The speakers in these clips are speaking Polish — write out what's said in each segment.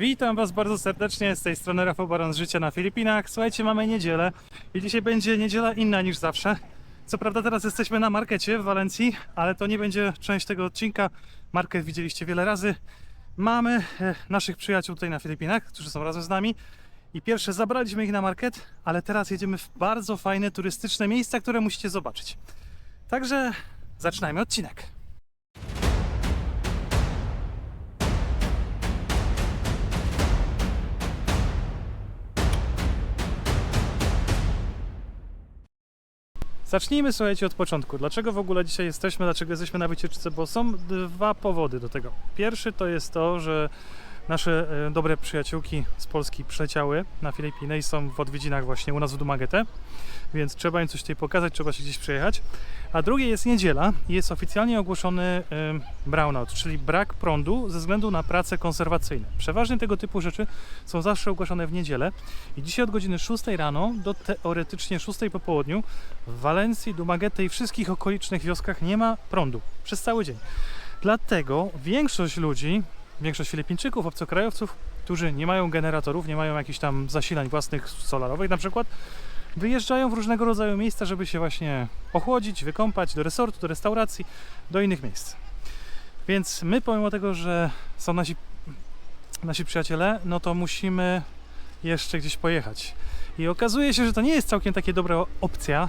Witam Was bardzo serdecznie, z tej strony Rafał Baron z Życia na Filipinach. Słuchajcie, mamy niedzielę i dzisiaj będzie niedziela inna niż zawsze. Co prawda teraz jesteśmy na markecie w Walencji, ale to nie będzie część tego odcinka. Market widzieliście wiele razy. Mamy e, naszych przyjaciół tutaj na Filipinach, którzy są razem z nami. I pierwsze zabraliśmy ich na market, ale teraz jedziemy w bardzo fajne turystyczne miejsca, które musicie zobaczyć. Także zaczynajmy odcinek. Zacznijmy, słuchajcie, od początku. Dlaczego w ogóle dzisiaj jesteśmy, dlaczego jesteśmy na wycieczce? Bo są dwa powody do tego. Pierwszy to jest to, że nasze e, dobre przyjaciółki z Polski przyleciały na Filipiny i są w odwiedzinach właśnie u nas w Dumaguete, więc trzeba im coś tutaj pokazać, trzeba się gdzieś przejechać. A drugie jest niedziela i jest oficjalnie ogłoszony brownout, czyli brak prądu ze względu na prace konserwacyjne. Przeważnie tego typu rzeczy są zawsze ogłaszane w niedzielę i dzisiaj od godziny 6 rano do teoretycznie 6 po południu w Walencji, Dumaguete i wszystkich okolicznych wioskach nie ma prądu przez cały dzień. Dlatego większość ludzi, większość Filipińczyków, obcokrajowców, którzy nie mają generatorów, nie mają jakichś tam zasilań własnych solarowych na przykład, wyjeżdżają w różnego rodzaju miejsca, żeby się właśnie ochłodzić, wykąpać do resortu, do restauracji, do innych miejsc. Więc my pomimo tego, że są nasi, nasi przyjaciele, no to musimy jeszcze gdzieś pojechać. I okazuje się, że to nie jest całkiem takie dobra opcja,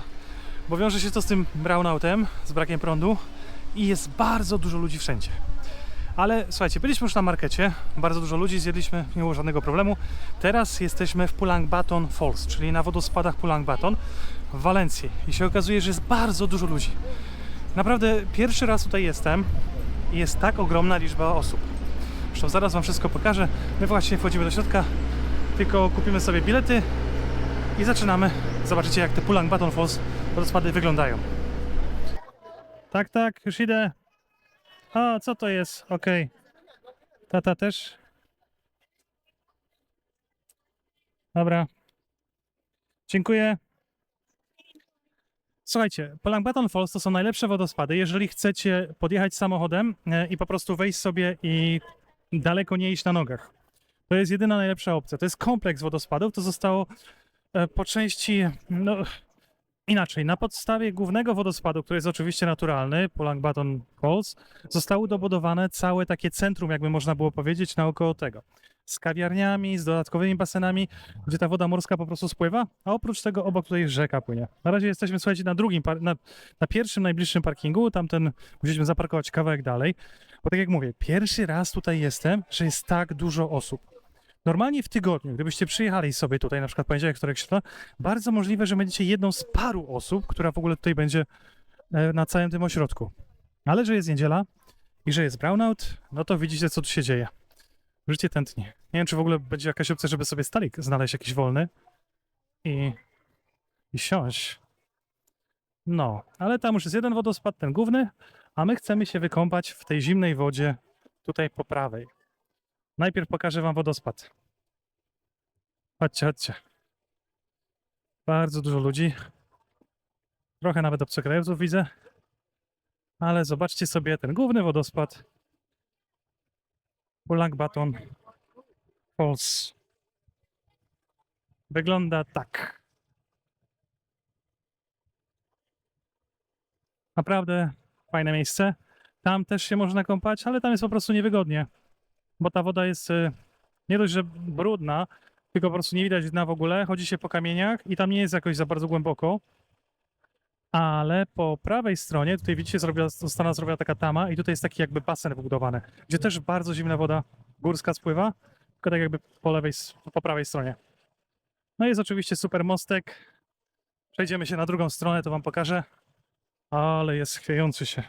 bo wiąże się to z tym brownoutem, z brakiem prądu i jest bardzo dużo ludzi wszędzie. Ale słuchajcie, byliśmy już na markecie, bardzo dużo ludzi zjedliśmy, nie było żadnego problemu. Teraz jesteśmy w Pulangbaton Falls, czyli na wodospadach Pulangbaton w Walencji. I się okazuje, że jest bardzo dużo ludzi. Naprawdę pierwszy raz tutaj jestem i jest tak ogromna liczba osób. Zresztą zaraz Wam wszystko pokażę. My właśnie wchodzimy do środka, tylko kupimy sobie bilety i zaczynamy. Zobaczycie, jak te Pulangbaton Falls wodospady wyglądają. Tak, tak, już idę. A, co to jest? Okej. Tata też? Dobra. Dziękuję. Słuchajcie, Pulangbaton Falls to są najlepsze wodospady. Jeżeli chcecie podjechać samochodem e, i po prostu wejść sobie i daleko nie iść na nogach. To jest jedyna najlepsza opcja. To jest kompleks wodospadów. To zostało e, po części, no inaczej, na podstawie głównego wodospadu, który jest oczywiście naturalny, Pulangbaton Falls, zostało dobudowane całe takie centrum, jakby można było powiedzieć, naokoło tego. Z kawiarniami, z dodatkowymi basenami, gdzie ta woda morska po prostu spływa, a oprócz tego obok tutaj rzeka płynie. Na razie jesteśmy, słuchajcie, na drugim, na, na pierwszym najbliższym parkingu, tamten musieliśmy zaparkować kawałek dalej, bo tak jak mówię, pierwszy raz tutaj jestem, że jest tak dużo osób. Normalnie w tygodniu, gdybyście przyjechali sobie tutaj, na przykład poniedziałek, wtorek, środa, bardzo możliwe, że będziecie jedną z paru osób, która w ogóle tutaj będzie e, na całym tym ośrodku. Ale że jest niedziela i że jest brownout, no to widzicie, co tu się dzieje. Życie tętni. Nie wiem, czy w ogóle będzie jakaś opcja, żeby sobie stalik znaleźć jakiś wolny i, i siąść. No, ale tam już jest jeden wodospad, ten główny, a my chcemy się wykąpać w tej zimnej wodzie tutaj po prawej. Najpierw pokażę wam wodospad. Chodźcie, chodźcie. Bardzo dużo ludzi. Trochę nawet obcokrajowców widzę. Ale zobaczcie sobie ten główny wodospad. Baton Falls. Wygląda tak. Naprawdę fajne miejsce. Tam też się można kąpać, ale tam jest po prostu niewygodnie bo ta woda jest y, nie dość, że brudna, tylko po prostu nie widać dna w ogóle. Chodzi się po kamieniach i tam nie jest jakoś za bardzo głęboko. Ale po prawej stronie, tutaj widzicie, zrobiła, została zrobiona taka tama i tutaj jest taki jakby basen wybudowany, gdzie też bardzo zimna woda górska spływa, tylko tak jakby po lewej, po prawej stronie. No jest oczywiście super mostek. Przejdziemy się na drugą stronę, to wam pokażę. Ale jest chwiejący się.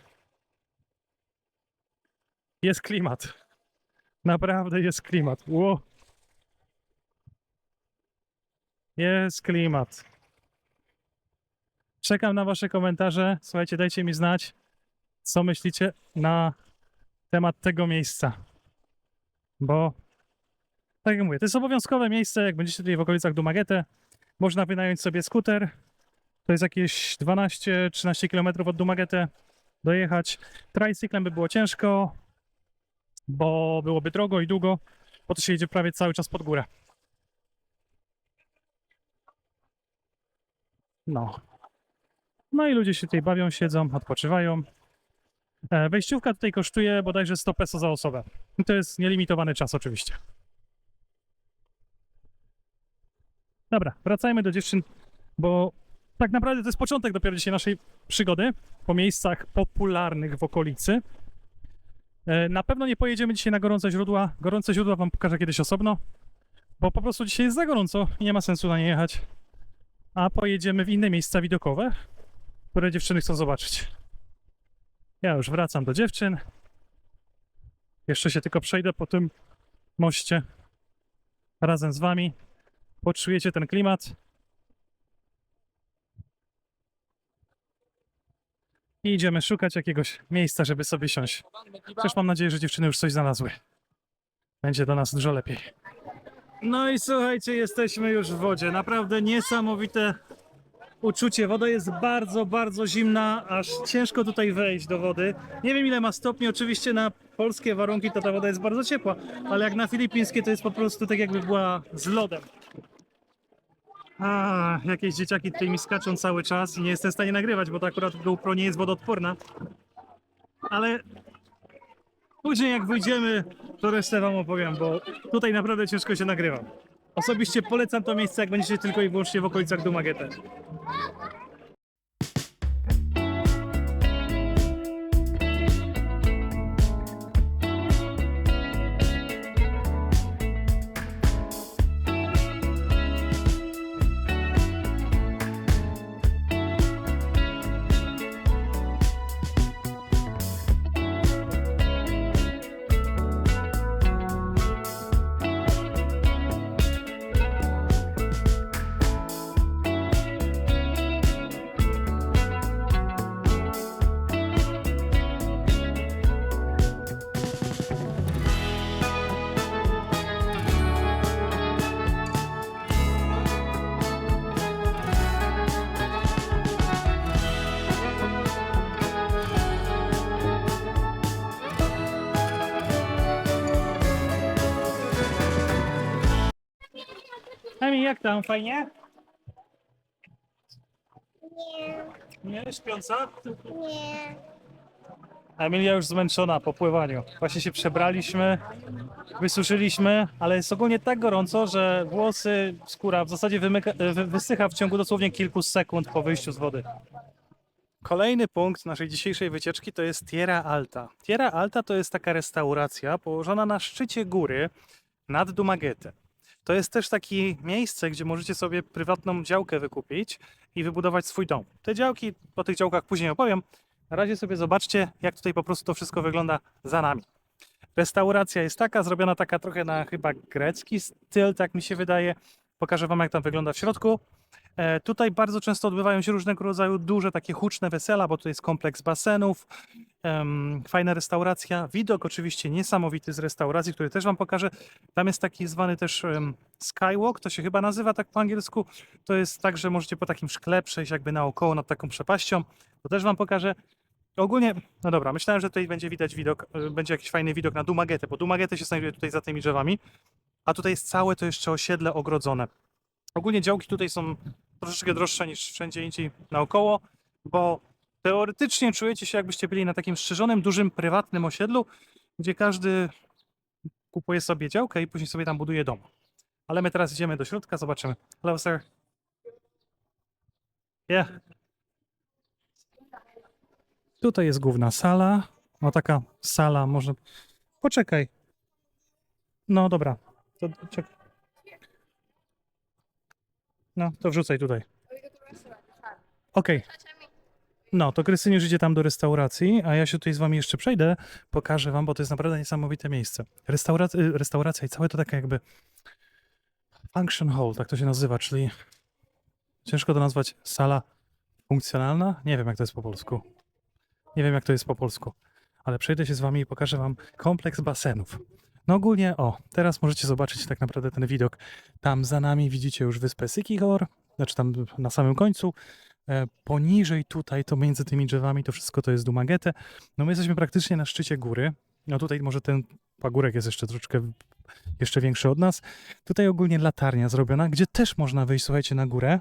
Jest klimat. Naprawdę jest klimat. Ło. Jest klimat. Czekam na Wasze komentarze. Słuchajcie, dajcie mi znać, co myślicie na temat tego miejsca. Bo, tak jak mówię, to jest obowiązkowe miejsce. Jak będziecie tutaj w okolicach Dumaguete, można wynająć sobie skuter. To jest jakieś 12-13 km od Dumaguete. Dojechać. Tricyklem by było ciężko, bo byłoby drogo i długo. bo to się jedzie prawie cały czas pod górę. No. No i ludzie się tutaj bawią, siedzą, odpoczywają. E, Wejściówka tutaj kosztuje bodajże 100 peso za osobę. To jest nielimitowany czas oczywiście. Dobra, wracajmy do dziewczyn, bo tak naprawdę to jest początek dopiero dzisiaj naszej przygody po miejscach popularnych w okolicy. E, Na pewno nie pojedziemy dzisiaj na gorące źródła. Gorące źródła wam pokażę kiedyś osobno, bo po prostu dzisiaj jest za gorąco i nie ma sensu na nie jechać. A pojedziemy w inne miejsca widokowe, które dziewczyny chcą zobaczyć. Ja już wracam do dziewczyn. Jeszcze się tylko przejdę po tym moście razem z wami. Poczujecie ten klimat. I idziemy szukać jakiegoś miejsca, żeby sobie siąść. Też mam nadzieję, że dziewczyny już coś znalazły. Będzie do nas dużo lepiej. No i słuchajcie, jesteśmy już w wodzie. Naprawdę niesamowite uczucie. Woda jest bardzo, bardzo zimna, aż ciężko tutaj wejść do wody. Nie wiem ile ma stopni, oczywiście na polskie warunki to ta woda jest bardzo ciepła, ale jak na filipińskie to jest po prostu tak jakby była z lodem. A, jakieś dzieciaki tutaj mi skaczą cały czas i nie jestem w stanie nagrywać, bo to akurat GoPro nie jest wodoodporna. Ale później jak wyjdziemy, to resztę wam opowiem, bo tutaj naprawdę ciężko się nagrywa. Osobiście polecam to miejsce, jak będziecie tylko i wyłącznie w okolicach Dumaguete. Jak tam? Fajnie? Nie, Nie? Śpiąca? nie. Emilia już zmęczona po pływaniu. Właśnie się przebraliśmy, wysuszyliśmy, ale jest ogólnie tak gorąco, że włosy, skóra w zasadzie wymyka, wy- wysycha w ciągu dosłownie kilku sekund po wyjściu z wody. Kolejny punkt naszej dzisiejszej wycieczki to jest Tierra Alta. Tierra Alta to jest taka restauracja położona na szczycie góry nad Dumaguete. To jest też takie miejsce, gdzie możecie sobie prywatną działkę wykupić i wybudować swój dom. Te działki, o tych działkach później opowiem. Na razie sobie zobaczcie, jak tutaj po prostu to wszystko wygląda za nami. Restauracja jest taka, zrobiona taka trochę na chyba grecki styl, tak mi się wydaje. Pokażę Wam, jak tam wygląda w środku. E, tutaj bardzo często odbywają się różnego rodzaju duże, takie huczne wesela, bo to jest kompleks basenów, fajna restauracja. Widok oczywiście niesamowity z restauracji, który też Wam pokażę. Tam jest taki zwany też skywalk, to się chyba nazywa tak po angielsku. To jest tak, że możecie po takim szkle przejść jakby naokoło nad taką przepaścią. To też Wam pokażę. Ogólnie, no dobra, myślałem, że tutaj będzie widać widok, y, będzie jakiś fajny widok na Dumaguete, bo Dumaguete się znajduje tutaj za tymi drzewami, a tutaj jest całe to jeszcze osiedle ogrodzone. Ogólnie działki tutaj są troszeczkę droższe niż wszędzie indziej naokoło, bo teoretycznie czujecie się jakbyście byli na takim strzeżonym, dużym, prywatnym osiedlu, gdzie każdy kupuje sobie działkę i później sobie tam buduje dom. Ale my teraz idziemy do środka, zobaczymy. Hello, sir. Yeah. Tutaj jest główna sala. No taka sala, może. Poczekaj. No dobra. To czekaj. No, to wrzucaj tutaj. Okej. No, to Krystyn już idzie tam do restauracji, a ja się tutaj z wami jeszcze przejdę, pokażę wam, bo to jest naprawdę niesamowite miejsce. Restauracja, restauracja i całe to taka jakby function hall, tak to się nazywa, czyli ciężko to nazwać sala funkcjonalna? Nie wiem, jak to jest po polsku. Nie wiem, jak to jest po polsku, ale przejdę się z wami i pokażę wam kompleks basenów. No ogólnie, o, teraz możecie zobaczyć tak naprawdę ten widok. Tam za nami widzicie już wyspę Sikihor, znaczy tam na samym końcu. E, poniżej tutaj, to między tymi drzewami, to wszystko to jest Dumaguete. No my jesteśmy praktycznie na szczycie góry. No tutaj może ten pagórek jest jeszcze troszeczkę jeszcze większy od nas. Tutaj ogólnie latarnia zrobiona, gdzie też można wyjść, słuchajcie, na górę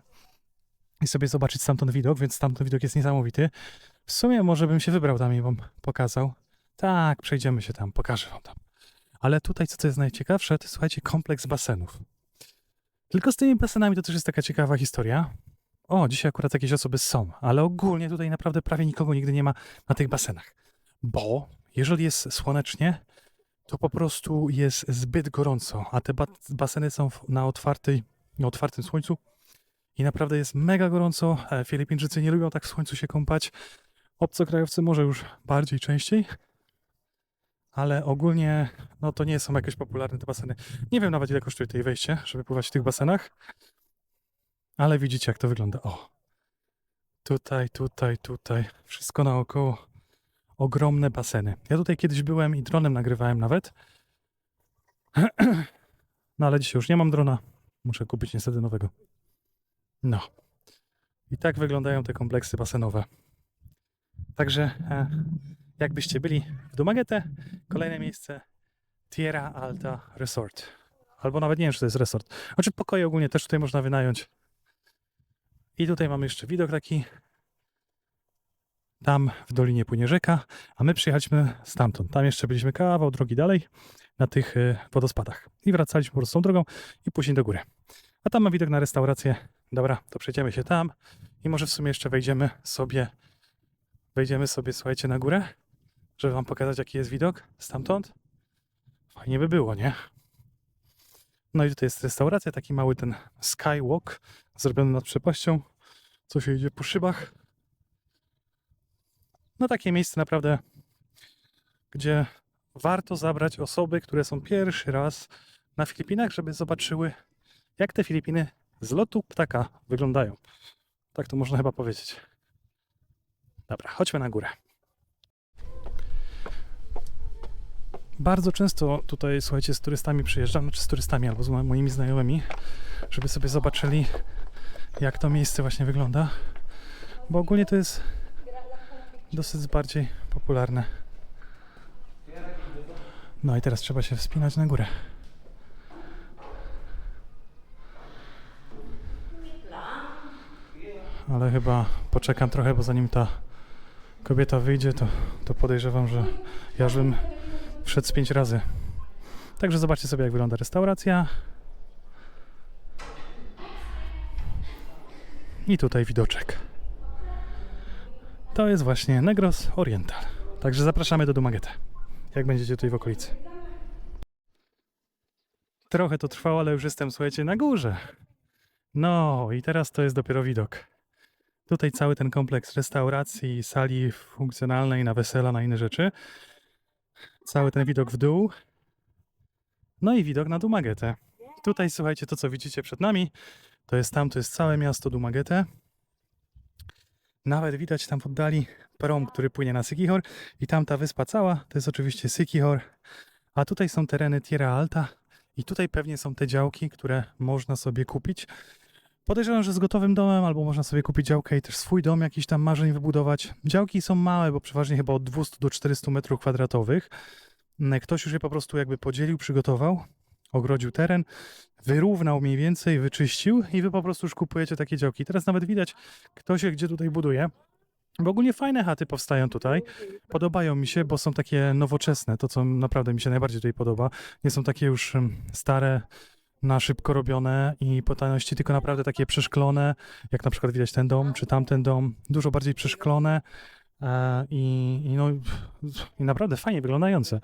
i sobie zobaczyć stamtąd widok, więc stamtąd widok jest niesamowity. W sumie może bym się wybrał tam i wam pokazał. Tak, przejdziemy się tam, pokażę wam tam. Ale tutaj, co, jest najciekawsze, to słuchajcie, kompleks basenów. Tylko z tymi basenami to też jest taka ciekawa historia. O, dzisiaj akurat jakieś osoby są, ale ogólnie tutaj naprawdę prawie nikogo nigdy nie ma na tych basenach. Bo jeżeli jest słonecznie, to po prostu jest zbyt gorąco, a te ba- baseny są na, otwartej, na otwartym słońcu i naprawdę jest mega gorąco. E, Filipińczycy nie lubią tak w słońcu się kąpać. Obcokrajowcy może już bardziej częściej, ale ogólnie no to nie są jakieś popularne te baseny. Nie wiem nawet ile kosztuje tutaj wejście, żeby pływać w tych basenach, ale widzicie jak to wygląda. O, tutaj, tutaj, tutaj, wszystko naokoło. Ogromne baseny. Ja tutaj kiedyś byłem i dronem nagrywałem nawet. No ale dzisiaj już nie mam drona. Muszę kupić niestety nowego. No. I tak wyglądają te kompleksy basenowe. Także e, jakbyście byli w Dumaguete, kolejne miejsce Tierra Alta Resort. Albo nawet nie wiem, czy to jest resort. Znaczy pokoje ogólnie też tutaj można wynająć. I tutaj mamy jeszcze widok taki. Tam w dolinie płynie rzeka, a my przyjechaliśmy stamtąd. Tam jeszcze byliśmy kawał drogi dalej na tych e, wodospadach. I wracaliśmy po prostu tą drogą i później do góry. A tam ma widok na restaurację. Dobra, to przejdziemy się tam i może w sumie jeszcze wejdziemy sobie, wejdziemy sobie, słuchajcie, na górę, żeby wam pokazać, jaki jest widok stamtąd. Fajnie by było, nie? No i tutaj jest restauracja, taki mały ten skywalk zrobiony nad przepaścią, co się idzie po szybach. No takie miejsce naprawdę, gdzie warto zabrać osoby, które są pierwszy raz na Filipinach, żeby zobaczyły, jak te Filipiny z lotu ptaka wyglądają. Tak to można chyba powiedzieć. Dobra, chodźmy na górę. Bardzo często tutaj, słuchajcie, z turystami przyjeżdżam, znaczy z turystami albo z mo- moimi znajomymi, żeby sobie zobaczyli, jak to miejsce właśnie wygląda. Bo ogólnie to jest dosyć bardziej popularne. No i teraz trzeba się wspinać na górę. Ale chyba poczekam trochę, bo zanim ta kobieta wyjdzie, to, to podejrzewam, że ja bym wszedł z pięć razy. Także zobaczcie sobie, jak wygląda restauracja. I tutaj widoczek. To jest właśnie Negros Oriental. Także zapraszamy do Dumaguete, jak będziecie tutaj w okolicy. Trochę to trwało, ale już jestem, słuchajcie, na górze. No i teraz to jest dopiero widok. Tutaj cały ten kompleks restauracji, sali funkcjonalnej na wesela, na inne rzeczy. Cały ten widok w dół. No i widok na Dumaguete. Tutaj słuchajcie, to co widzicie przed nami, to jest tam, to jest całe miasto Dumaguete. Nawet widać tam w oddali prom, który płynie na Sikihor i tam ta wyspa cała, to jest oczywiście Sikihor. A tutaj są tereny Tierra Alta i tutaj pewnie są te działki, które można sobie kupić. Podejrzewam, że z gotowym domem, albo można sobie kupić działkę i też swój dom jakiś tam marzeń wybudować. Działki są małe, bo przeważnie chyba od 200 do 400 metrów kwadratowych. Mm, Ktoś już je po prostu jakby podzielił, przygotował, ogrodził teren, wyrównał mniej więcej, wyczyścił i wy po prostu już kupujecie takie działki. Teraz nawet widać, kto się gdzie tutaj buduje. Bo ogólnie fajne chaty powstają tutaj. Podobają mi się, bo są takie nowoczesne, to co naprawdę mi się najbardziej tutaj podoba. Nie są takie już em, stare, na szybko robione i po tylko naprawdę takie przeszklone, jak na przykład widać ten dom, czy tamten dom, dużo bardziej przeszklone e, i, i, no, i naprawdę fajnie wyglądające.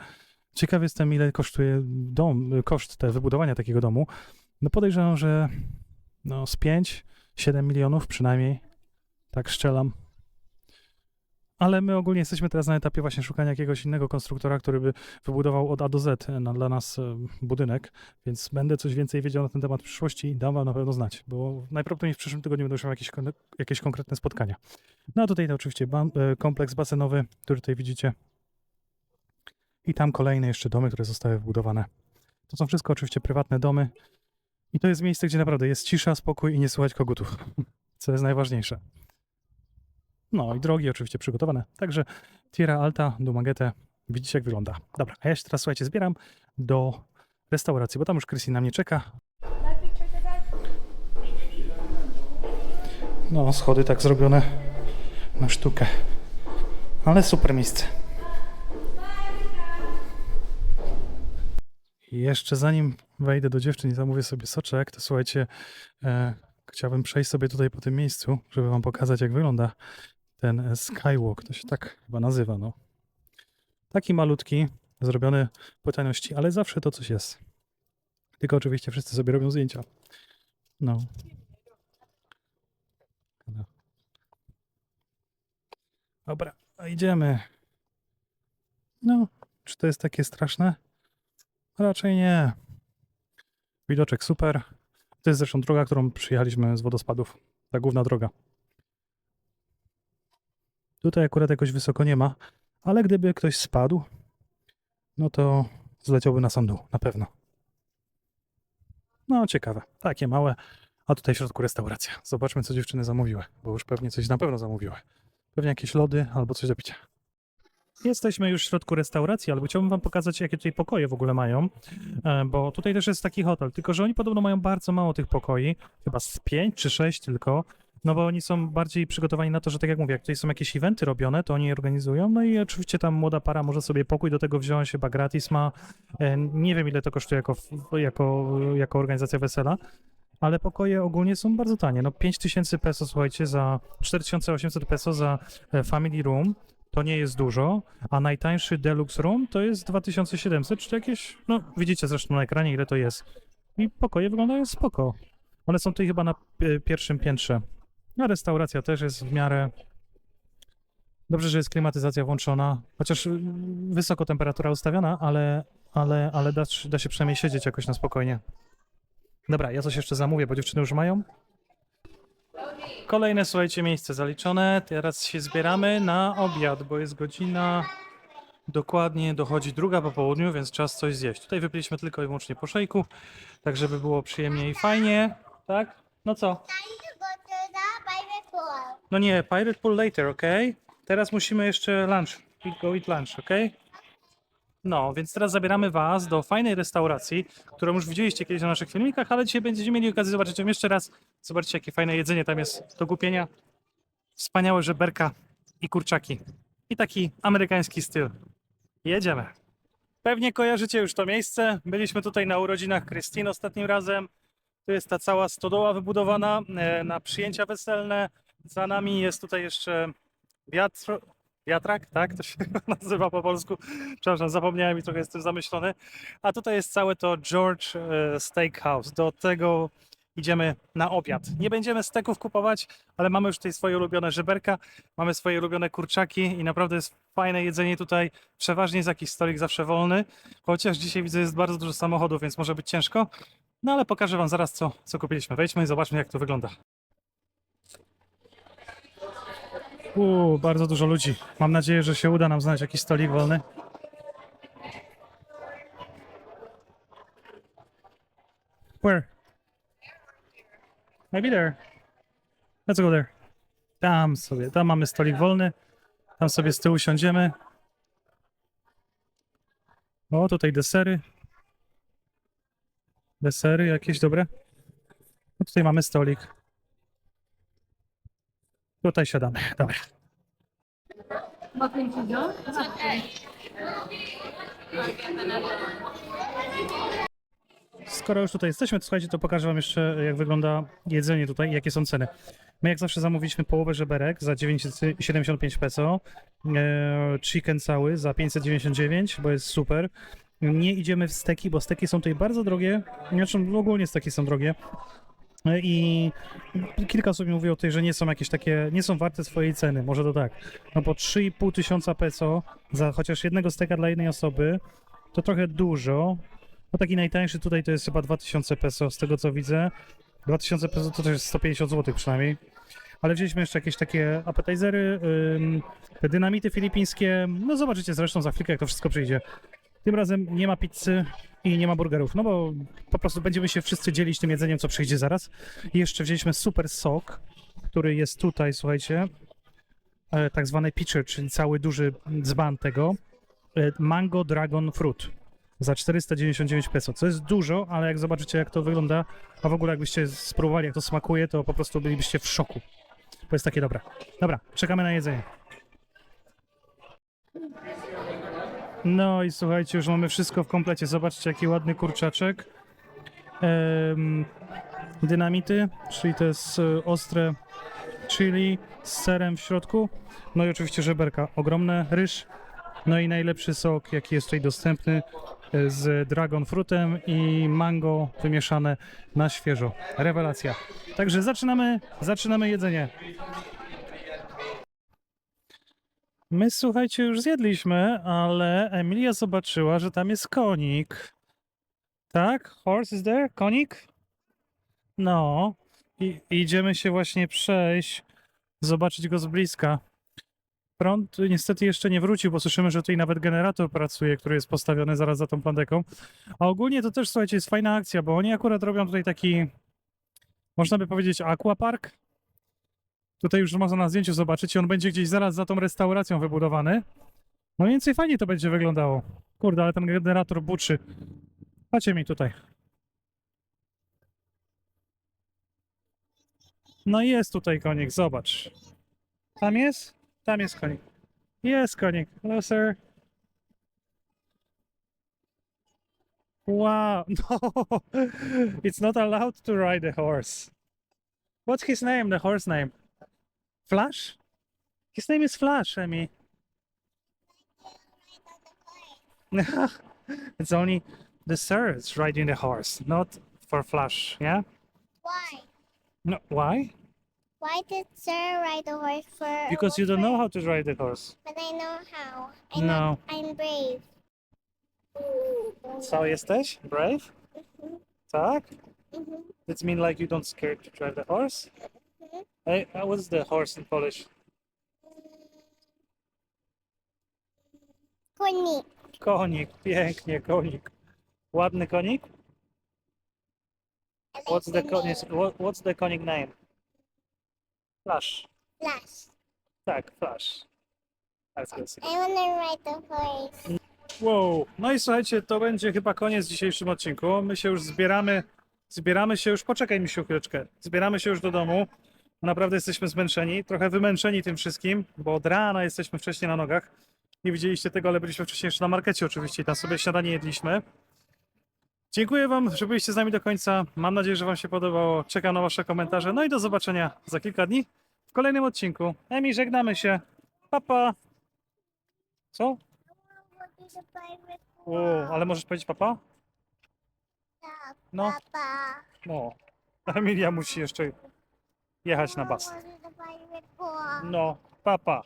Ciekaw jestem, ile kosztuje dom, koszt te wybudowania takiego domu. No podejrzewam, że no z 5-7 milionów przynajmniej, tak szczelam. Ale my ogólnie jesteśmy teraz na etapie właśnie szukania jakiegoś innego konstruktora, który by wybudował od A do Z na, dla nas e, budynek, więc będę coś więcej wiedział na ten temat w przyszłości i dam wam na pewno znać, bo najprawdopodobniej w przyszłym tygodniu będą już jakieś, jakieś konkretne spotkania. No a tutaj to oczywiście bam, e, kompleks basenowy, który tutaj widzicie. I tam kolejne jeszcze domy, które zostały wybudowane. To są wszystko oczywiście prywatne domy. I to jest miejsce, gdzie naprawdę jest cisza, spokój i nie słychać kogutów, co jest najważniejsze. No i drogi oczywiście przygotowane. Także Tierra Alta, Dumaguete, widzicie jak wygląda. Dobra, a ja się teraz słuchajcie, zbieram do restauracji, bo tam już Chrissy na mnie czeka. No, schody tak zrobione na sztukę. Ale super miejsce. I jeszcze zanim wejdę do dziewczyn i zamówię sobie soczek, to słuchajcie, e, chciałbym przejść sobie tutaj po tym miejscu, żeby wam pokazać, jak wygląda ten e, skywalk. To się tak chyba nazywa, no. Taki malutki, zrobiony po tajności, ale zawsze to coś jest. Tylko oczywiście wszyscy sobie robią zdjęcia. No. Dobra, a idziemy. No, czy to jest takie straszne? Raczej nie. Widoczek super. To jest zresztą droga, którą przyjechaliśmy z wodospadów. Ta główna droga. Tutaj akurat jakoś wysoko nie ma, ale gdyby ktoś spadł, no to zleciałby na sam dół, na pewno. No, ciekawe. Takie małe. A tutaj w środku restauracja. Zobaczmy, co dziewczyny zamówiły, bo już pewnie coś na pewno zamówiły. Pewnie jakieś lody albo coś do picia. Jesteśmy już w środku restauracji, ale chciałbym wam pokazać, jakie tutaj pokoje w ogóle mają, e, bo tutaj też jest taki hotel, tylko że oni podobno mają bardzo mało tych pokoi, chyba z 5 czy 6 tylko, no bo oni są bardziej przygotowani na to, że tak jak mówię, jak tutaj są jakieś eventy robione, to oni je organizują, no i oczywiście tam młoda para może sobie pokój do tego wziąć, chyba gratis ma, E, nie wiem ile to kosztuje jako, jako, jako organizacja wesela, ale pokoje ogólnie są bardzo tanie, no 5000 peso, słuchajcie, za 4800 peso za e, family room, to nie jest dużo, a najtańszy deluxe room to jest 2700, czy jakieś, no widzicie zresztą na ekranie ile to jest. I pokoje wyglądają spoko. One są tutaj chyba na e, pierwszym piętrze. A restauracja też jest w miarę... Dobrze, że jest klimatyzacja włączona, chociaż y, wysoko temperatura ustawiona, ale, ale, ale da, da się przynajmniej siedzieć jakoś na spokojnie. Dobra, ja coś jeszcze zamówię, bo dziewczyny już mają. Kolejne, słuchajcie, miejsce zaliczone. Teraz się zbieramy na obiad, bo jest godzina dokładnie, dochodzi druga po południu, więc czas coś zjeść. Tutaj wypiliśmy tylko i wyłącznie po szejku, tak żeby było przyjemnie i fajnie. Tak? No co? Go to the private pool. No nie, Pirate Pool later, ok? Teraz musimy jeszcze lunch. Go eat lunch, ok? No, więc teraz zabieramy Was do fajnej restauracji, którą już widzieliście kiedyś na naszych filmikach, ale dzisiaj będziecie mieli okazję zobaczyć ją jeszcze raz. Zobaczcie, jakie fajne jedzenie tam jest do kupienia. Wspaniałe żeberka i kurczaki. I taki amerykański styl. Jedziemy. Pewnie kojarzycie już to miejsce. Byliśmy tutaj na urodzinach Christine ostatnim razem. Tu jest ta cała stodoła wybudowana e, na przyjęcia weselne. Za nami jest tutaj jeszcze wiatr, wiatrak, tak? To się nazywa po polsku. Przepraszam, zapomniałem i trochę jestem zamyślony. A tutaj jest całe to George e, Steakhouse. Do tego idziemy na obiad. Nie będziemy steków kupować, ale mamy już tutaj swoje ulubione żeberka, mamy swoje ulubione kurczaki i naprawdę jest fajne jedzenie tutaj. Przeważnie jest jakiś stolik zawsze wolny, chociaż dzisiaj widzę jest bardzo dużo samochodów, więc może być ciężko. No ale pokażę wam zaraz, co, co kupiliśmy. Wejdźmy i zobaczmy, jak to wygląda. Uuu, bardzo dużo ludzi. Mam nadzieję, że się uda nam znaleźć jakiś stolik wolny. Where? Maybe there. Let's go there. Tam sobie, tam mamy stolik wolny. Tam sobie z tyłu siądziemy. O, tutaj desery. Desery jakieś dobre. No tutaj mamy stolik. Tutaj siadamy. Dobra. Skoro już tutaj jesteśmy, to słuchajcie, to pokażę wam jeszcze, jak wygląda jedzenie tutaj i jakie są ceny. My jak zawsze zamówiliśmy połowę żeberek za 975 peso, e, chicken cały za 599, bo jest super. Nie idziemy w steki, bo steki są tutaj bardzo drogie, znaczy ogólnie steki są drogie. E, I kilka osób mi mówiło tutaj, że nie są jakieś takie, nie są warte swojej ceny, może to tak. No bo 3,5 tysiąca peso za chociaż jednego steka dla jednej osoby, to trochę dużo. No taki najtańszy tutaj to jest chyba 2000 peso, z tego co widzę. 2000 peso to też jest 150 zł przynajmniej. Ale wzięliśmy jeszcze jakieś takie appetizery, te dynamity filipińskie. No zobaczycie zresztą za chwilkę, jak to wszystko przyjdzie. Tym razem nie ma pizzy i nie ma burgerów, no bo po prostu będziemy się wszyscy dzielić tym jedzeniem, co przyjdzie zaraz. I jeszcze wzięliśmy super sok, który jest tutaj, słuchajcie, e, tak zwany pitcher, czyli cały duży dzban tego. E, Mango Dragon Fruit. za 499 peso, co jest dużo, ale jak zobaczycie jak to wygląda, a w ogóle jakbyście spróbowali jak to smakuje, to po prostu bylibyście w szoku. To jest takie dobre. Dobra, czekamy na jedzenie. No i słuchajcie, już mamy wszystko w komplecie. Zobaczcie jaki ładny kurczaczek. Em, dynamity, czyli to jest e, ostre chili z serem w środku. No i oczywiście żeberka. Ogromne, ryż. No i najlepszy sok, jaki jest tutaj dostępny e, z dragon fruitem i mango wymieszane na świeżo. Rewelacja. Także zaczynamy, zaczynamy jedzenie. My słuchajcie, już zjedliśmy, ale Emilia zobaczyła, że tam jest konik. Tak? Horse is there? Konik? No. I idziemy się właśnie przejść, zobaczyć go z bliska. Prąd niestety jeszcze nie wrócił, bo słyszymy, że tutaj nawet generator pracuje, który jest postawiony zaraz za tą plandeką. A ogólnie to też, słuchajcie, jest fajna akcja, bo oni akurat robią tutaj taki, można by powiedzieć, aquapark. Tutaj już można na zdjęciu zobaczyć i on będzie gdzieś zaraz za tą restauracją wybudowany. No więcej fajnie to będzie wyglądało. Kurde, ale ten generator buczy. Chodźcie mi tutaj. No jest tutaj konik, zobacz. Tam jest? Tam jest konik. Jest konik. Hello, sir. Wow, no, it's not allowed to ride a horse. What's his name, the horse name? Flash? His name is Flash, I mean. it's only the sirs riding the horse, not for Flash, yeah? Why? No, why? Why did Sir ride the horse for? Because you don't know how to ride the horse. But I know how. I No. know I'm brave. Co jesteś? Brave? Tak? Mhm. Does it mean like you don't scared to drive the horse? Hey, uh, what's the horse in Polish? Konik. Konik, pięknie, konik. Ładny konik? What's the konik, what, what's the konik name? Flash. Flash. Tak, Flash. That's good. I wanna ride the horse. Wow. No i słuchajcie, to będzie chyba koniec w dzisiejszym odcinku. My się już zbieramy, zbieramy się już, poczekaj mi się chwileczkę, zbieramy się już do domu. Naprawdę jesteśmy zmęczeni, trochę wymęczeni tym wszystkim, bo od rana jesteśmy wcześniej na nogach. Nie widzieliście tego, ale byliśmy wcześniej jeszcze na markecie oczywiście i tam sobie śniadanie jedliśmy. Dziękuję Wam, że byliście z nami do końca. Mam nadzieję, że Wam się podobało. Czekam na Wasze komentarze. No i do zobaczenia za kilka dni w kolejnym odcinku. Emi, żegnamy się. Pa, pa. Co? O, ale możesz powiedzieć papa? Tak, No, Papa. no. Emilia musi jeszcze jechać na bas. I want to buy with horse. No, papa.